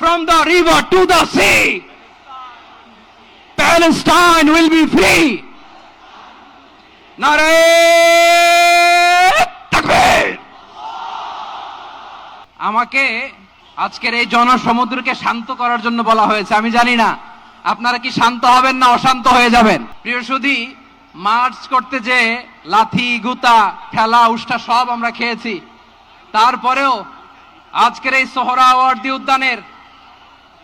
from the river to the sea. Palestine will be free. আমাকে আজকের এই জনসমুদ্রকে শান্ত করার জন্য বলা হয়েছে, আমি জানি না আপনারা কি শান্ত হবেন না অশান্ত হয়ে যাবেন প্রিয় সুধী, মার্চ করতে যে লাথি, গুতা, ঠেলা উষ্ঠা সব আমরা খেয়েছি তারপরেও আজকের এই সোহরাওয়ার্দী উদ্যানের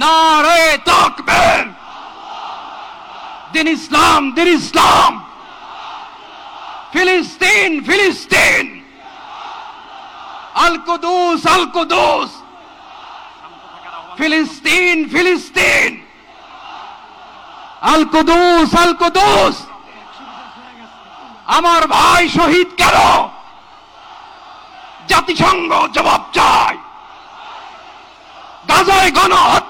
নারে তাকবীর। দিন ইসলাম দিন ইসলাম। ফিলিস্তিন ফিলিস্তিন। আল কুদুস আল কুদুস। ফিলিস্তিন ফিলিস্তিন। আল কুদুস আল কুদুস। আমার ভাই শহীদ কেন? জাতিসংঘ জবাব চায়। গাজায় গণহত্যা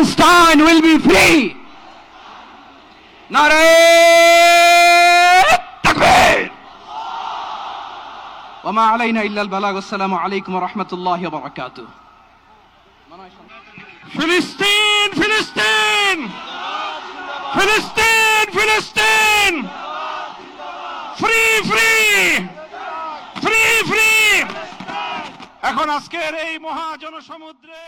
Palestine will be free. আলাইনা ইল্লাল বালাগ আসসালামু আলাইকুম ওয়া রাহমাতুল্লাহি ওয়া বারাকাতুহু ফিলিস্তিন ফিলিস্তিন ফিলিস্তিন ফিলিস্তিন ফ্রি ফ্রি ফ্রি ফ্রি এখন আজকের এই মহাজনসমুদ্রে